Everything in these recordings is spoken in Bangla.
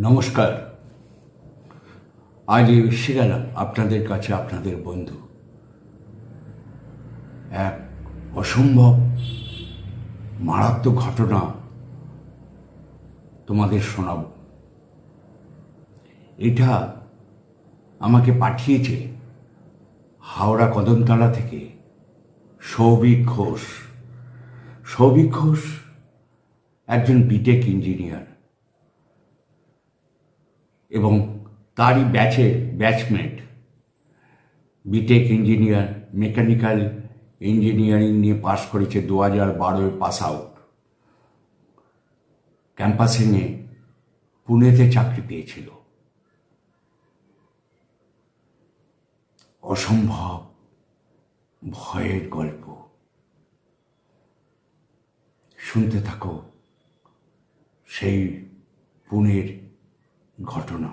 নমস্কার। আজ এসে গেলাম আপনাদের কাছে আপনাদের বন্ধু। এক অসম্ভব, মারাত্মক ঘটনা তোমাদের শোনাব। এটা আমাকে পাঠিয়েছে হাওড়া কদমতলা থেকে সৌভিক ঘোষ। সৌভিক ঘোষ একজন বিটেক ইঞ্জিনিয়ার এবং তারই ব্যাচের batchmate BTech engineer mechanical engineering নিয়ে পাশ করেছে দু হাজার বারোয় পাস আউট ক্যাম্পাসিংয়ে পুনেতে চাকরি পেয়েছিল। অসম্ভব ভয়ের গল্প। শুনতে থাকো সেই পুনের ঘটনা।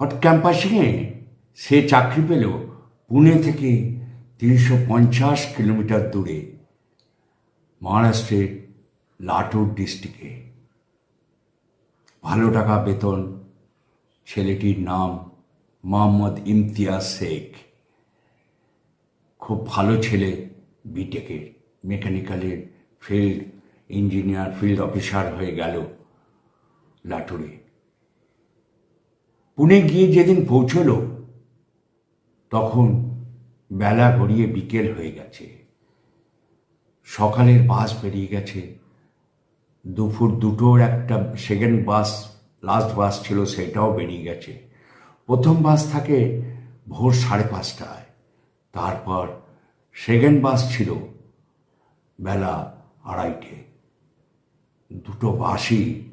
হট ক্যাম্পাসিংয়ে সে চাকরি পেল পুনে থেকে তিনশো পঞ্চাশ কিলোমিটার দূরে, মহারাষ্ট্রের লাটুর ডিস্ট্রিক্টে। ভালো টাকা বেতন, ছেলেটির নাম মোহাম্মদ ইমতিয়াজ শেখ। খুব ভালো ছেলে বিটেকের মেকানিক্যালের ফিল্ড ইঞ্জিনিয়ার, ফিল্ড অফিসার হয়ে গেল লাটুরে। পুনে গিয়ে যেদিন পৌঁছল, তখন বেলা গড়িয়ে বিকেল হয়ে গেছে। সকালের বাস বেরিয়ে গেছে। দুপুর দুটোর একটা সেকেন্ড বাস, লাস্ট বাস ছিল, সেটাও বেরিয়ে গেছে। প্রথম বাস থাকে ভোর সাড়ে পাঁচটায়। তারপর সেকেন্ড বাস ছিল বেলা আড়াইটে। দুটো বাসই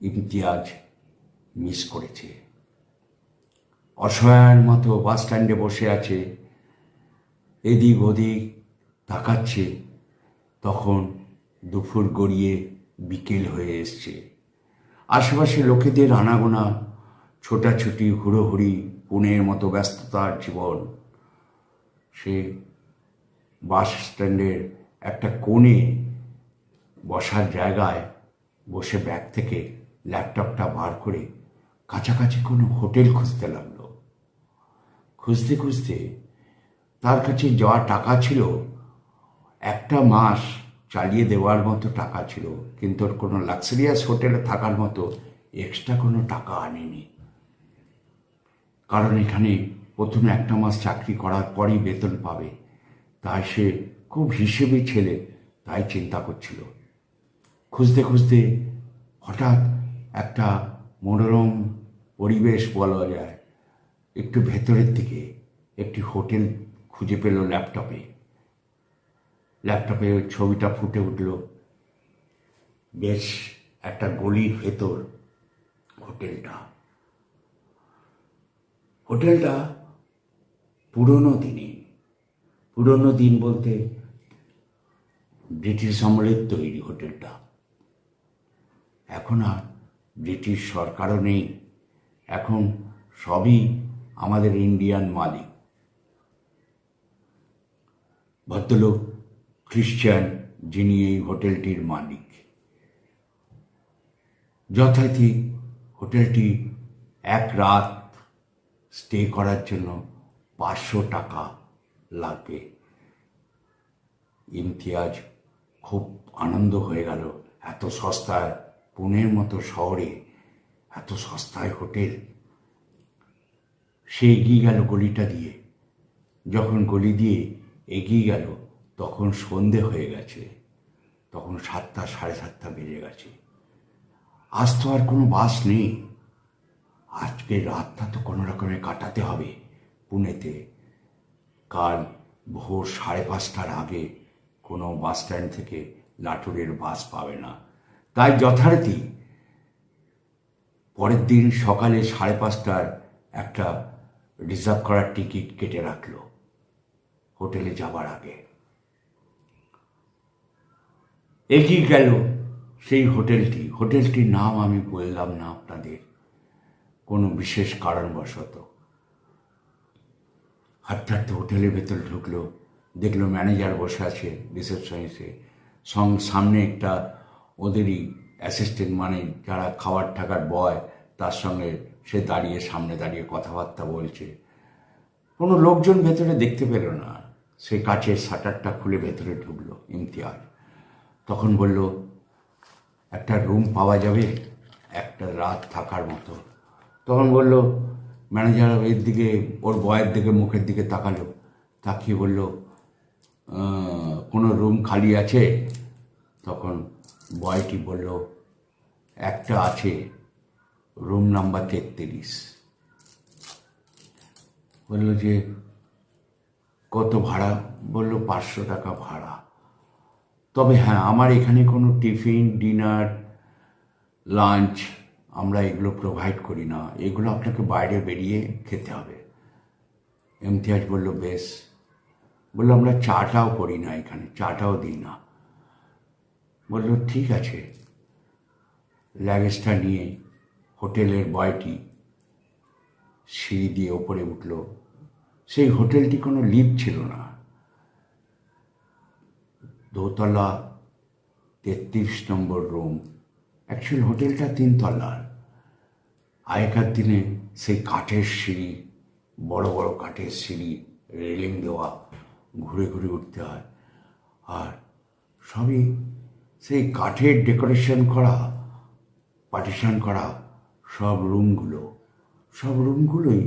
ইমতিয়াজ মিস করেছে। অসহায়ের মতো বাস স্ট্যান্ডে বসে আছে, এদিক ওদিক তাকাচ্ছে, তখন দুপুর গড়িয়ে বিকেল হয়ে এসছে। আশেপাশে লোকেদের আনাগোনা, ছোটাছুটি, হুড়োহুড়ি, পুনের মতো ব্যস্ততার জীবন। সে বাস স্ট্যান্ডের একটা কোণে বসার জায়গায় বসে ব্যাগ থেকে ল্যাপটপটা বার করে কাছাকাছি কোনো হোটেল খুঁজতে লাগল। খুঁজতে খুঁজতে তার কাছে যাওয়া টাকা ছিল, একটা মাস চালিয়ে দেওয়ার মতো টাকা ছিল, কিন্তু ওর কোনো লাক্সারিয়াস হোটেলে থাকার মতো এক্সট্রা কোনো টাকা আনেনি। কারণ এখানে প্রথমে একটা মাস চাকরি করার পরই বেতন পাবে, তাই সে খুব হিসেবে ছেলে, তাই চিন্তা করছিল। খুঁজতে খুঁজতে হঠাৎ একটা মনোরম পরিবেশ বলা যায়। একটু ভেতরের দিকে একটি হোটেল খুঁজে পেল ল্যাপটপে। ল্যাপটপে ছবিটা ফুটে উঠল। বেশ একটা গলির ভেতর হোটেলটা। হোটেলটা পুরনো দিনে, পুরনো দিন বলতে ব্রিটিশ আমলের তৈরি হোটেলটা। এখন আর ব্রিটিশ সরকারও নেই। এখন সবই আমাদের ইন্ডিয়ান মালিক। ভদ্রলোক, খ্রিশ্চান, যিনি এই হোটেলটির মালিক। যথারীতি হোটেলটি এক রাত স্টে করার জন্য পাঁচশো টাকা লাগবে। ইমতিয়াজ খুব আনন্দ হয়ে গেল। এত সস্তায় পুনের মতো শহরে এত সস্তায় হোটেল। সে এগিয়ে গেল গলিটা দিয়ে। যখন গলি দিয়ে এগিয়ে গেল, তখন সন্ধে হয়ে গেছে। তখন সাতটা, সাড়ে সাতটা বেজে গেছে। আজ তো আর কোনো বাস নেই। আজকে রাতটা তো কোনো রকমে কাটাতে হবে পুনেতে। কাল ভোর সাড়ে পাঁচটার আগে কোনো বাস স্ট্যান্ড থেকে লাটুরের বাস পাবে না। তাই যথারীতি পরের দিন সকালে সাড়ে পাঁচটার একটা রিজার্ভ করার টিকিট কেটে রাখল হোটেলে যাবার আগে। এগিয়ে গেল সেই হোটেলটি। হোটেলটির নাম আমি বললাম না আপনাদের, কোনো বিশেষ কারণবশত। হাঁটতে হাঁটতে হোটেলের ভেতর ঢুকলো, দেখল ম্যানেজার বসে আছে রিসেপশনিসে সং, সামনে একটা ওদেরই অ্যাসিস্ট্যান্ট মানে যারা খাবার ঠাকার বয় তার সঙ্গে সে দাঁড়িয়ে সামনে দাঁড়িয়ে কথাবার্তা বলছে। কোনো লোকজন ভেতরে দেখতে পেল না। সে কাচের শাটারটা খুলে ভেতরে ঢুকলো, ইমতিয়াজ। তখন বলল, একটা রুম পাওয়া যাবে? একটা রাত থাকার মতো। তখন বলল ম্যানেজার এর দিকে, ওর বয়ের দিকে, মুখের দিকে তাকালো। তাকিয়ে বলল কোনো রুম খালি আছে? তখন বয়টি বলল, একটা আছে রুম নাম্বার তেত্রিশ। বলল যে, কত ভাড়া? বলল, পাঁচশো টাকা ভাড়া। তবে হ্যাঁ আমার এখানে কোনো টিফিন, ডিনার, লাঞ্চ আমরা এগুলো প্রোভাইড করি না। এগুলো আপনাকে বাইরে বেরিয়ে খেতে হবে। ইমতিয়াজ বলল, বেশ। বলল, আমরা চাটাও করি না এখানে, চাটাও দিই না। বলল, ঠিক আছে। লাগেজটা নিয়ে হোটেলের বয়টি সিঁড়ি দিয়ে ওপরে উঠল। সেই হোটেলটি কোনো লিফট ছিল না। দোতলা, তেত্রিশ নম্বর রুম। অ্যাকচুয়াল হোটেলটা তিনতলার। আগেকার দিনে সেই কাঠের সিঁড়ি, বড় বড় কাঠের সিঁড়ি, রেলিং দেওয়া, ঘুরে ঘুরে উঠতে হয়। আর সবই সেই কাঠের ডেকোরেশন করা পার্টিশন করা সব রুমগুলো সব রুমগুলোই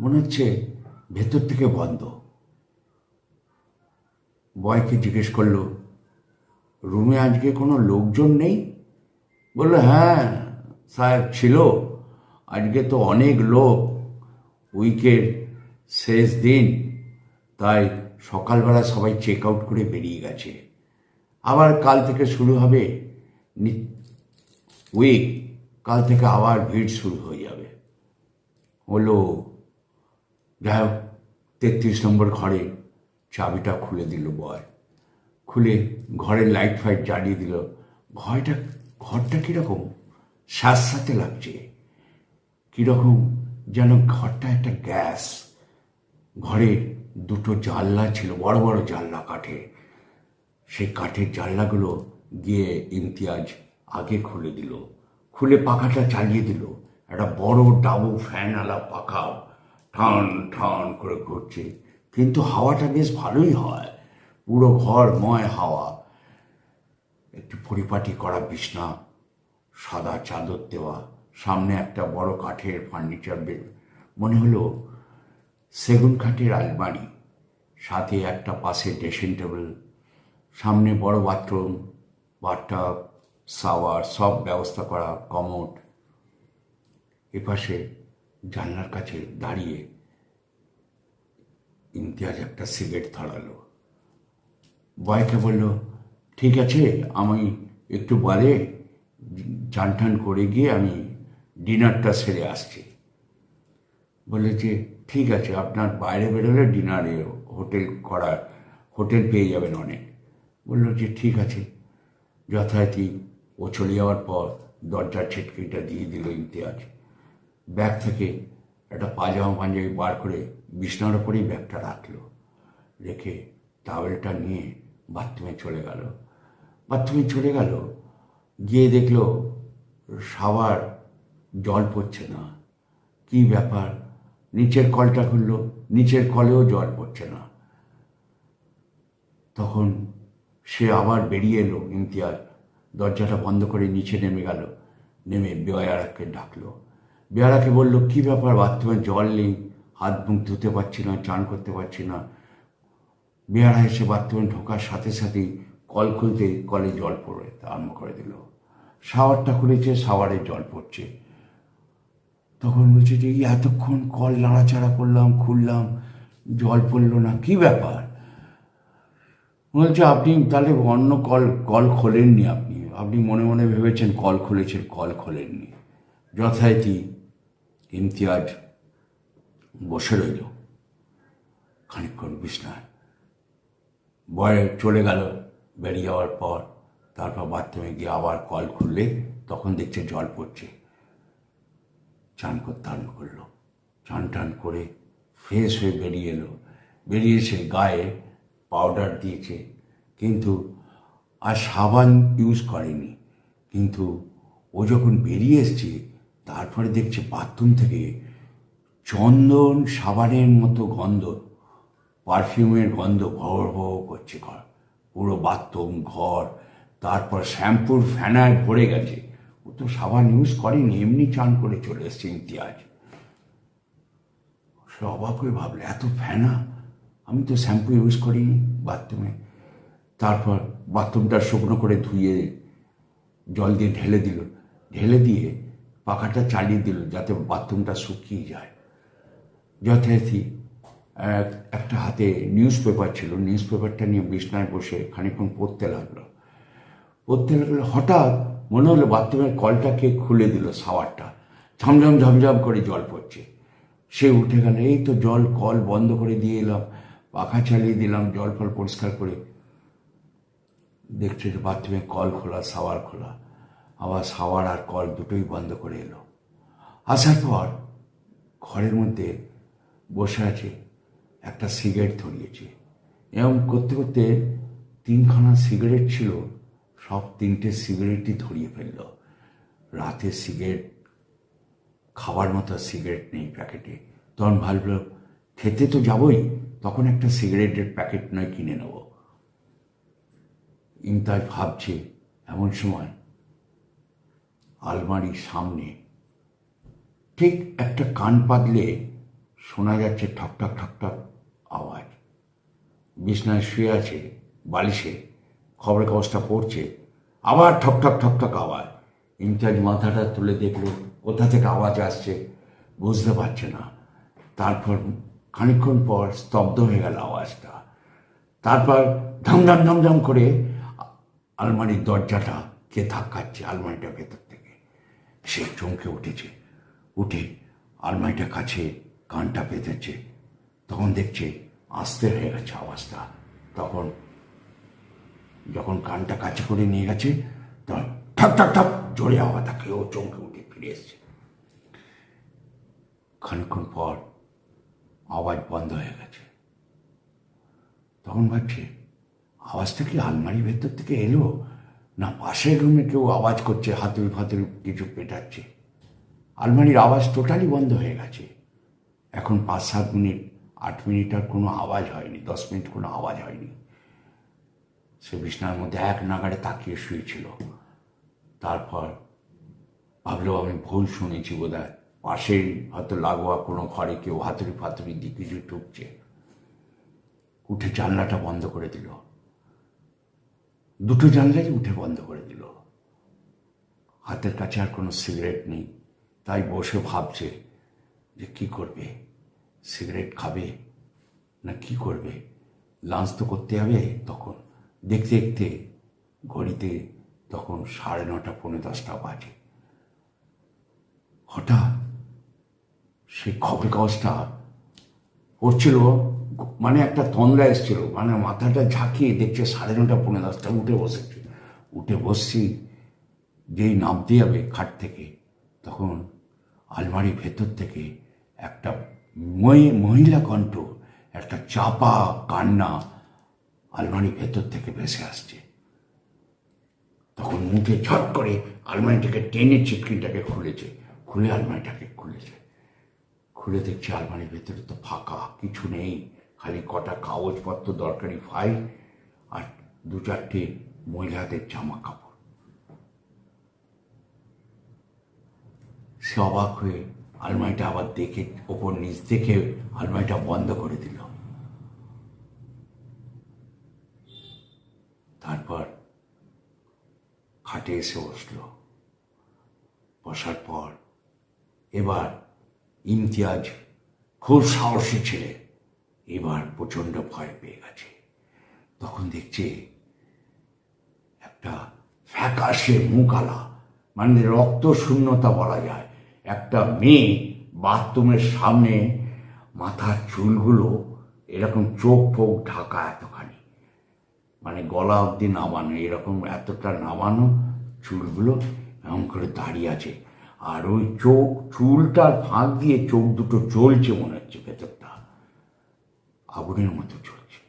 মনে হচ্ছে ভেতর থেকে বন্ধ। বয়কে জিজ্ঞেস করল, রুমে আজকে কোনো লোকজন নেই? বলল হ্যাঁ সাহেব ছিল। আজকে তো অনেক লোক, উইকের শেষ দিন, তাই সকালবেলা সবাই চেক আউট করে বেরিয়ে গেছে। আবার কাল থেকে শুরু হবে উইক কাল থেকে আবার ভিড় শুরু হয়ে যাবে। হলো, যাই হোক, তেত্রিশ নম্বর ঘরে চাবিটা খুলে দিল বয়। খুলে ঘরের লাইট ফাইট জ্বালিয়ে দিল। ঘরটা ঘরটা কীরকম? স্যাঁতস্যাঁতে লাগছে। কীরকম যেন ঘরটা একটা গ্যাস ঘরে দুটো জানলা ছিল, বড় বড় জানলা কাঠের। সেই কাঠের জানলাগুলো গিয়ে ইমতিয়াজ আগে খুলে দিল। খুলে পাখাটা চালিয়ে দিল। একটা বড় ডাবু ফ্যানওয়ালা পাখা ঠান ঠান করে ঘুরছে। কিন্তু হাওয়াটা বেশ ভালোই হয়। পুরো ঘর ময় হাওয়া। একটু পরিপাটি করা বিছনা, সাদা চাদর দেওয়া, সামনে একটা বড় কাঠের ফার্নিচার বের মনে হলো সেগুন কাঠের আলমারি, সাথে একটা পাশে ড্রেসিং টেবিল সামনে বড় বাথরুম বাথটাব শাওয়ার সব ব্যবস্থা করা কমোড এপাশে জানলার কাছে দাঁড়িয়ে ইমতিয়াজ একটা সিগারেট ধরালো। বয়কে বলল, ঠিক আছে আমি একটু বাদে চান টান করে গিয়ে আমি ডিনারটা সেরে আসছি। বললে যে, ঠিক আছে, আপনার বাইরে বেরোলে ডিনারে হোটেল করা হোটেল পেয়ে যাবেন অনেক। বলল যে ঠিক আছে। যথারীতি ও চলে যাওয়ার পর দরজার ছিটকিটা দিয়ে দিল ইমতিয়াজ। ব্যাগ থেকে একটা পাজামা পাঞ্জাবি বার করে বিছনার ওপরেই ব্যাগটা রাখল। রেখে টাওয়েলটা নিয়ে বাথরুমে চলে গেল। বাথরুমে চলে গেল, গিয়ে দেখল সাবার জল পড়ছে না। কি ব্যাপার? নিচের কলটা খুললো, নিচের কলেও জল পড়ছে না। তখন সে আবার বেরিয়ে এলো ইমতিয়াজ। দরজাটা বন্ধ করে নিচে নেমে গেল। নেমে বেয়ারাকে ডাকলো। বেয়ারাকে বলল, কি ব্যাপার? বাথরুমে জল নেই। হাত মুখ ধুতে পারছি না, চান করতে পারছি না। বেয়ারা এসে বাথরুমে ঢোকার সাথে সাথেই কল খুলতে কলে জল পড়ে আরম্ভ করে দিল। শাওয়ারটা খুলেছে, শাওয়ারে জল পড়ছে। তখন বলছে, যে এতক্ষণ কল নাড়াচাড়া করলাম, খুললাম, জল পড়ল না, কি ব্যাপার? বলছে, আপনি তাহলে অন্য কল কল খোলেননি আপনি। আপনি মনে মনে ভেবেছেন কল খুলেছেন কল খোলেননি। যথারীতি ইমতিয়াজ বসে রইল। খানিকক্ষণ বিছনায়। বয়ে চলে গেল, বেরিয়ে যাওয়ার পর। তারপর বাথরুমে গিয়ে আবার কল খুললে তখন দেখছে জল পড়ছে। চান আরম্ভ করল। চান টান করে ফ্রেশ হয়ে বেরিয়ে এলো। বেরিয়ে এসে গায়ে পাউডার দিয়েছে, কিন্তু আর সাবান ইউজ করেনি। কিন্তু ও যখন বেরিয়ে এসছে, তারপরে দেখছে বাথরুম থেকে চন্দন সাবানের মতো গন্ধ পারফিউমের গন্ধ ভর ভর করছে ঘর, পুরো বাথরুম ঘর, তারপর শ্যাম্পুর ফ্যানায় ভরে গেছে। ও তো সাবান ইউজ করেনি, এমনি চান করে চলে এসছে ইমতিয়াজ। সে অবাক হয়ে ভাবলে, এত ফ্যানা আমি তো শ্যাম্পু ইউজ করিনি বাথরুমে। তারপর বাথরুমটা শুকনো করে ধুয়ে জল দিয়ে ঢেলে দিল। ঢেলে দিয়ে পাখাটা চালিয়ে দিল যাতে বাথরুমটা শুকিয়ে যায়। যথারীতি, এক- একটা হাতে নিউজ পেপার ছিল। নিউজ পেপারটা নিয়ে বিছনায় বসে খানিকক্ষণ পড়তে লাগল। পড়তে লাগল, হঠাৎ মনে হলো বাথরুমের কলটাকে খুলে দিল সাওয়ারটা। ঝমঝম ঝমঝম করে জল পড়ছে। সে উঠে গেল, এই তো জল, কল বন্ধ করে দিয়ে এলাম। পাখা চালিয়ে দিলাম, জল ফল পরিষ্কার করে। দেখছে বাথরুমে কল খোলা সাওয়ার খোলা। আবার সাওয়ার আর কল দুটোই বন্ধ করে এলো। আসার পর ঘরের মধ্যে বসে আছে একটা সিগারেট ধরিয়েছে। এরকম করতে করতে তিনখানা সিগারেট ছিল, সব তিনটে সিগারেটই ধরিয়ে ফেলল। রাতে সিগারেট, খাবার মতো সিগারেট নেই প্যাকেটে। তখন ভাবলো, খেতে তো যাবই তখন একটা সিগারেটের প্যাকেট নয়, কিনে নেব। ইমতাজ ভাবছে, এমন সময় আলমারির সামনে ঠিক একটা কান পাতলে শোনা যাচ্ছে ঠক ঠক ঠক ঠক আওয়াজ। বিছনায় শুয়ে আছে, বালিশে খবরের কাগজটা পড়ছে, আবার ঠক ঠক ঠক ঠক আওয়াজ। ইমতাজ মাথাটা তুলে দেখল, কোথা থেকে আওয়াজ আসছে বুঝতে পারছে না। তারপর খানিকক্ষণ পর স্তব্ধ হয়ে গেল আওয়াজটা। তারপর ধামধাম ধামধাম করে আলমারির দরজাটা কে ধাক্কাচ্ছে আলমারিটা ভেতর থেকে। সে চমকে উঠেছে। উঠে আলমারিটা কাছে কানটা পেতেছে তখন দেখছে আস্তে হয়ে গেছে আওয়াজটা। তখন যখন কানটা কাছে করে নিয়ে গেছে, তখন ঠাক ঠাক ঠাক জোরে আওয়াজ তাকে ও চমকে উঠে ফিরে এসছে। খানিক্ষণ পর আওয়াজ বন্ধ হয়ে গেছে। তখন ভাবছে আওয়াজটা কি আলমারির ভেতর থেকে এলো? না, পাশের রুমে কেউ আওয়াজ করছে হাতুল ফাতুল কিছু পেটাচ্ছে। আলমারির আওয়াজ টোটালি বন্ধ হয়ে গেছে। এখন পাঁচ সাত মিনিট, আট মিনিট আর কোনো আওয়াজ হয়নি, দশ মিনিট কোনো আওয়াজ হয়নি। সে বিছনার মধ্যে এক নাগাড়ে তাকিয়ে শুয়েছিল। তারপর ভাবলো, আমি ভুল শুনেছি বোধ হয় পাশেই হয়তো লাগোয়া কোনো ঘরে কেউ হাতুড়ি ফাতুড়ি দিকে দিয়ে কিছু ঢুকছে উঠে জানলাটা বন্ধ করে দিল। দুটো জানলাই উঠে বন্ধ করে দিল। হাতের কাছে আর কোনো সিগারেট নেই। তাই বসে ভাবছে যে কি করবে? সিগারেট খাবে না কি করবে? লাঞ্চ তো করতে হবে তখন। দেখতে দেখতে ঘড়িতে তখন সাড়ে নটা, পৌনে দশটা বাজে। হঠাৎ সেই খবর কাগজটা পড়ছিল মানে একটা তন্দ্রা এসছিল মানে মাথাটা ঝাঁকিয়ে দেখছে সাড়ে নটা পনেরো দশটা, উঠে বসেছে। উঠে বসছি, যেই নামতে যাবে খাট থেকে, তখন আলমারির ভেতর থেকে একটা মহি- মহিলা কণ্ঠ, একটা চাপা কান্না আলমারির ভেতর থেকে ভেসে আসছে। তখন মুখে ঝট করে আলমারিটাকে টেনে চিটকিনটাকে খুলেছে, খুলে আলমারিটাকে খুলেছে। খুলে দেখছি আলমারির ভেতরে তো ফাঁকা, কিছু নেই। খালি কটা কাগজপত্র দরকারি ফাইল আর দু চারটে মহিলাদের জামা কাপড় সে অবাক হয়ে আলমারিটা আবার দেখে, ওপর নিচ দেখে আলমারিটা বন্ধ করে দিল। তারপর খাটে এসে বসল। বসার পর এবার ইমতিয়াজ খুব সাহসী ছেলে। এবার প্রচণ্ড ভয় পেয়ে গেছে। তখন দেখছে একটা ফ্যাকাশে মুখালা মানে রক্ত শূন্যতা বলা যায়। একটা মেয়ে বাথরুমের সামনে মাথার চুলগুলো এরকম চোখ ফোক ঢাকা এতখানি। মানে গলা অবধি নামানো, এরকম এতটা নামানো চুলগুলো এমন করে দাঁড়িয়ে আছে। আর ওই চোখ, চুলটার ফাঁক দিয়ে চোখ দুটো জ্বলছে মনে হচ্ছে ভেতরটা। আগুনের মতো চলছে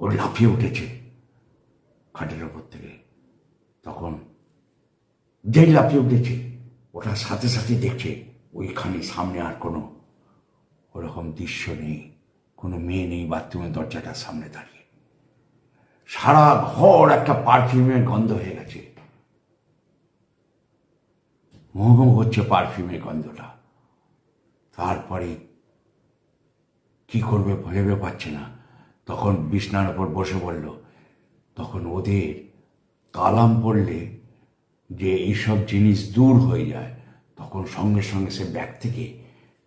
ও লাফিয়ে উঠেছে খাটের ওপর থেকে। তখন যেই লাফিয়ে উঠেছে ওটার সাথে সাথে দেখছে ওইখানে সামনে আর কোনো ওরকম দৃশ্য নেই, কোনো মেয়ে নেই বাথরুমের দরজাটার সামনে দাঁড়িয়ে। সারা ঘর একটা পারফিউমের গন্ধ হয়ে গেছে। মোহ হচ্ছে পারফিউমের গন্ধটা। তারপরে কি করবে ভেবে পাচ্ছে না। তখন বিছনার ওপর বসে পড়ল তখন ওদের কালাম পড়লে যে এইসব জিনিস দূর হয়ে যায়, তখন সঙ্গে সঙ্গে সে ব্যাগ থেকে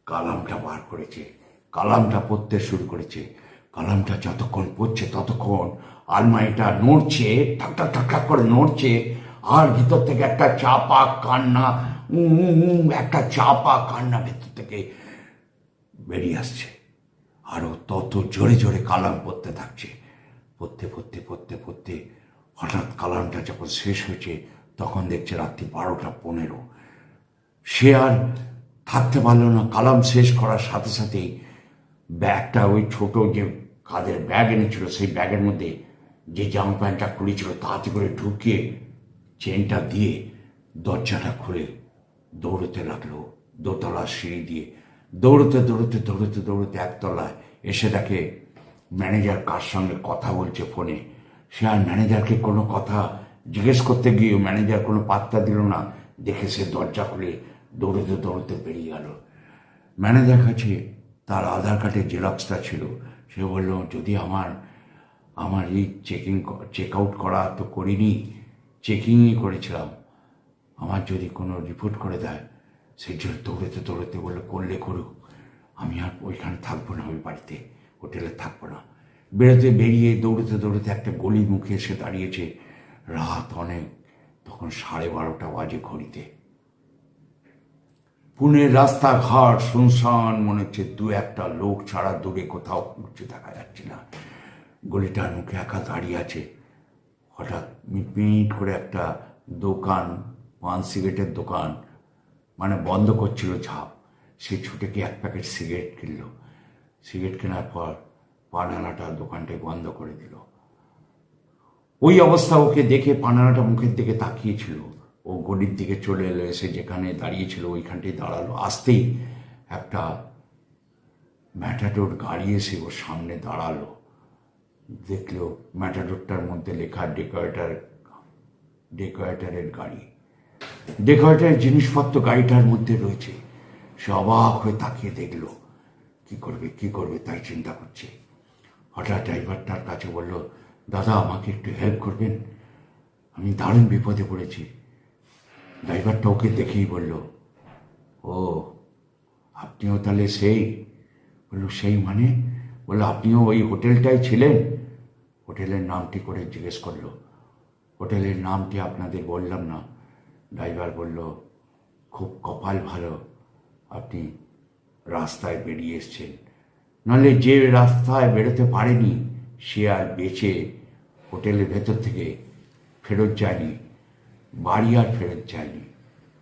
কালামটা বার করেছে। কালামটা পড়তে শুরু করেছে। কালামটা যতক্ষণ পড়ছে ততক্ষণ আলমারিটা নড়ছে ঠাক ঠাক ঠাক করে নড়ছে। আর ভিতর থেকে একটা চাপা কান্না একটা চাপা কান্না ভেতর থেকে বেরিয়ে আসছে। আরও তত জোরে জোরে কালাম পড়তে থাকছে। পড়তে পড়তে পড়তে পড়তে হঠাৎ কালামটা যখন শেষ হয়েছে, তখন দেখছে রাত্রি বারোটা পনেরো। সে আর থাকতে পারল না, কালাম শেষ করার সাথে সাথেই ব্যাগটা ওই ছোট যে কাদের ব্যাগ এনেছিল, সেই ব্যাগের মধ্যে যে জামা প্যান্টটা খুলেছিল তাড়াতাড়ি করে ঢুকিয়ে চেনটা দিয়ে দরজাটা খুলে দৌড়তে লাগল, দোতলা সিঁড়ি দিয়ে। দৌড়তে দৌড়তে দৌড়তে দৌড়তে একতলায় এসে দেখে ম্যানেজার কার সঙ্গে কথা বলছে ফোনে। সে আর ম্যানেজারকে কোনো কথা জিজ্ঞেস করতে গিয়ে ম্যানেজার কোনো পাত্তা দিল না। দেখে সে দরজা খুলে দৌড়তে দৌড়তে বেরিয়ে গেল। ম্যানেজার কাছে তার আধার কার্ডের জেরক্সটা ছিল। সে বলল, যদি আমার আমার এই চেকিং চেক আউট করা তো করিনি চেকিংই করেছিলাম। আমার যদি কোনো রিপোর্ট করে দেয় সেই জন্য দৌড়েতে দৌড়েতে বলল, করলে করুক, আমি আর ওইখানে থাকব না ওই বাড়িতে, হোটেলে থাকব না। বেরোতে বেরিয়ে দৌড়তে দৌড়তে একটা গলি মুখে এসে দাঁড়িয়েছে। রাত অনেক, তখন সাড়ে বারোটা বাজে ঘড়িতে। পুনের রাস্তাঘাট শুনশান মনে হচ্ছে দু একটা লোক ছাড়া দূরে কোথাও উঠছে দেখা যাচ্ছে না। গলিটার মুখে একা দাঁড়িয়ে আছে। হঠাৎ মিটমিট করে একটা দোকান পান সিগারেটের দোকান মানে বন্ধ করছিল ঝাপ। সে ছুটে গিয়ে এক প্যাকেট সিগারেট কিনলো। সিগারেট কেনার পর পানানাটা দোকানটাই বন্ধ করে দিল। ওই অবস্থা ওকে দেখে পানানাটা মুখের দিকে তাকিয়েছিল। ও গলির দিকে চলে এলো, এসে যেখানে দাঁড়িয়েছিল ওইখানটায় দাঁড়াল। আসতেই একটা ম্যাটাডোর গাড়ি এসে ওর সামনে দাঁড়াল। দেখল ম্যাটাডোরটার মধ্যে লেখা ডেকোরেটার, ডেকোরেটারের গাড়ি। ডেকোরেটারের জিনিসপত্র গাড়িটার মধ্যে রয়েছে। সে অবাক হয়ে তাকিয়ে দেখল, কি করবে কি করবে তাই চিন্তা করছে। হঠাৎ ড্রাইভারটার কাছে বলল, দাদা, আমাকে একটু হেল্প করবেন? আমি দারুণ বিপদে পড়েছি। ড্রাইভারটা ওকে দেখেই বলল, ও, আপনিও তাহলে সেই? বলল, সেই মানে? বলল, আপনিও ওই হোটেলটাই ছিলেন? হোটেলের নামটি করে জিজ্ঞেস করল। হোটেলের নামটি আপনাদের বললাম না। ড্রাইভার বলল, খুব কপাল ভালো, আপনি রাস্তায় বেরিয়ে এসছেন। নাহলে যে রাস্তায় বেরোতে পারেনি, সে আর বেঁচে হোটেলের ভেতর থেকে ফেরত যায়নি, বাড়ি আর ফেরত যায়নি,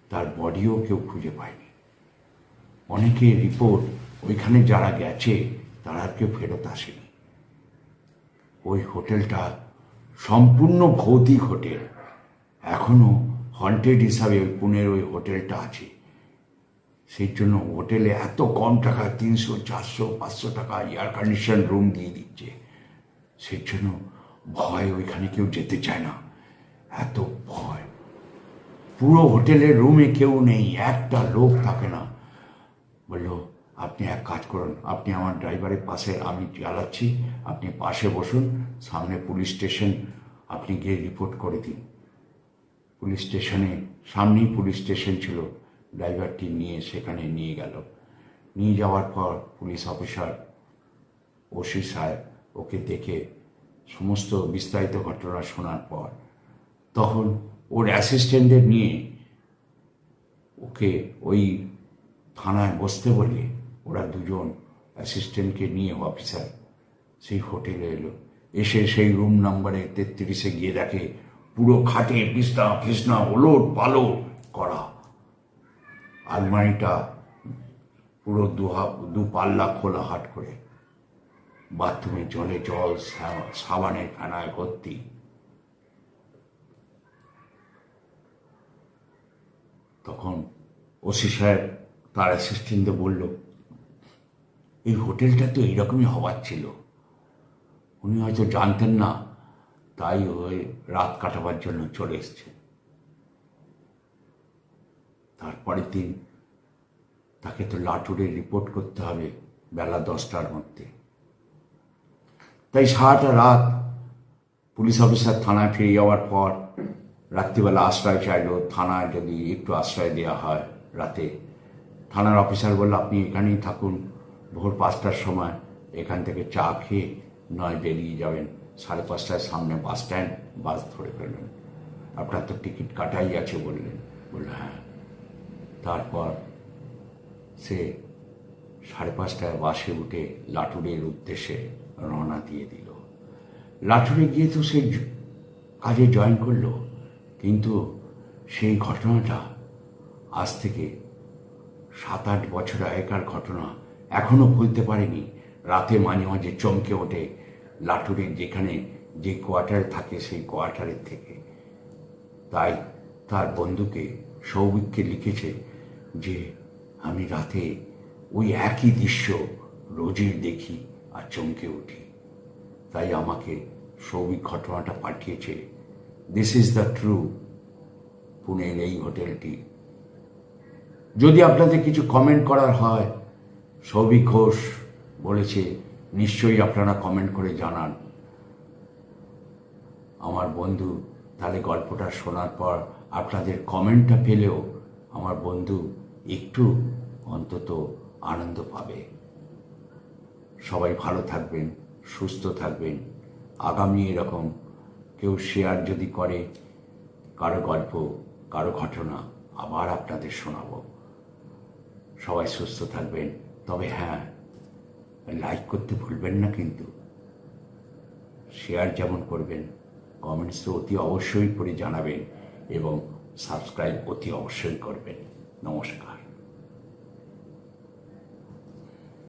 তার বডিও কেউ খুঁজে পায়নি। অনেকে রিপোর্ট ওইখানে যারা গেছে, তারা আর কেউ ফেরত আসেনি। ওই হোটেলটা সম্পূর্ণ ভৌতিক হোটেল, এখনও হন্টেড হিসাবে ওই পুনের ওই হোটেলটা আছে। সেই জন্য হোটেলে এত কম টাকা, তিনশো, চারশো, পাঁচশো টাকা এয়ার কন্ডিশন রুম দিয়ে দিচ্ছে। সেই জন্য ভয়, ওইখানে কেউ যেতে চায় না। এত ভয়। পুরো হোটেলের রুমে কেউ নেই, একটা লোক থাকে না। বলল, আপনি এক কাজ করুন, আপনি আমার ড্রাইভারের পাশে আমি চালাচ্ছি, আপনি পাশে বসুন, সামনে পুলিশ স্টেশন, আপনি গিয়ে রিপোর্ট করে দিন। পুলিশ স্টেশনে, সামনেই পুলিশ স্টেশন ছিল। ড্রাইভারটি নিয়ে সেখানে নিয়ে গেল। নিয়ে যাওয়ার পর পুলিশ অফিসার ওসি সাহেব ওকে দেখে সমস্ত বিস্তারিত ঘটনা শোনার পর তখন ওর অ্যাসিস্ট্যান্টদের নিয়ে ওকে ওই থানায় বসতে বলে ওরা দুজন অ্যাসিস্ট্যান্টকে নিয়ে অফিসার সেই হোটেলে এলো। এসে সেই রুম নাম্বারে তেত্রিশে গিয়ে দেখে পুরো খাটে বিছনা ফিসনা ওলট পালট করা। আলমারিটা পুরো দু হা- দু পাল্লা খোলা হাট করে। বাথরুমে জলে জল সাবানের ফেনায় ভর্তি তখন ওসি সাহেব তার অ্যাসিস্ট্যান্টকে বলল, এই হোটেলটা তো এইরকমই হওয়ার ছিল। উনি হয়তো জানতেন না তাই ওই রাত কাটাবার জন্য চলে এসছে। তারপরের দিন তাকে তো লাটুরে রিপোর্ট করতে হবে বেলা দশটার মধ্যে। তাই সারাটা রাত পুলিশ অফিসার থানায় ফিরে যাওয়ার পর রাত্রিবেলা আশ্রয় চাইলো। থানায় যদি একটু আশ্রয় দেওয়া হয় রাতে। থানার অফিসার বলল, আপনি এখানেই থাকুন। ভোর পাঁচটার সময় এখান থেকে চা খেয়ে নয় বেরিয়ে যাবেন। সাড়ে পাঁচটায় সামনে বাস স্ট্যান্ড, বাস ধরে ফেললেন। আপনার তো টিকিট কাটাই আছে বললেন। বলল হ্যাঁ। তারপর সে সাড়ে পাঁচটায় বাসে উঠে লাটুরের উদ্দেশ্যে রওনা দিয়ে দিল। লাটুরে গিয়ে তো সে কাজে জয়েন করল। কিন্তু সেই ঘটনাটা আজ থেকে সাত আট বছর আগেকার ঘটনা এখনও ভুলতে পারেনি। রাতে মাঝে মাঝে চমকে ওঠে লাটুরের যেখানে যে কোয়ার্টারে থাকে সেই কোয়ার্টারের থেকে। তাই তার বন্ধুকে সৌভিককে লিখেছে যে, আমি রাতে ওই একই দৃশ্য রোজই দেখি আর চমকে উঠি। তাই আমাকে সৌভিক ঘটনাটা পাঠিয়েছে। দিস ইজ দ্য ট্রু পুনের এই হোটেলটি। যদি আপনাদের কিছু কমেন্ট করার হয়, সৌভিক ঘোষ বলেছে নিশ্চয়ই আপনারা কমেন্ট করে জানান। আমার বন্ধু তাহলে গল্পটা শোনার পর আপনাদের কমেন্টটা পেলেও আমার বন্ধু একটু অন্তত আনন্দ পাবে। সবাই ভালো থাকবেন, সুস্থ থাকবেন। আগামী এরকম কেউ শেয়ার যদি করে, কারও গল্প, কারও ঘটনা, আবার আপনাদের শোনাবো। সবাই সুস্থ থাকবেন। তবে হ্যাঁ লাইক করতে ভুলবেন না কিন্তু। শেয়ার যেমন করবেন কমেন্টস তো অতি অবশ্যই করে জানাবেন এবং সাবস্ক্রাইব অতি অবশ্যই করবেন। নমস্কার।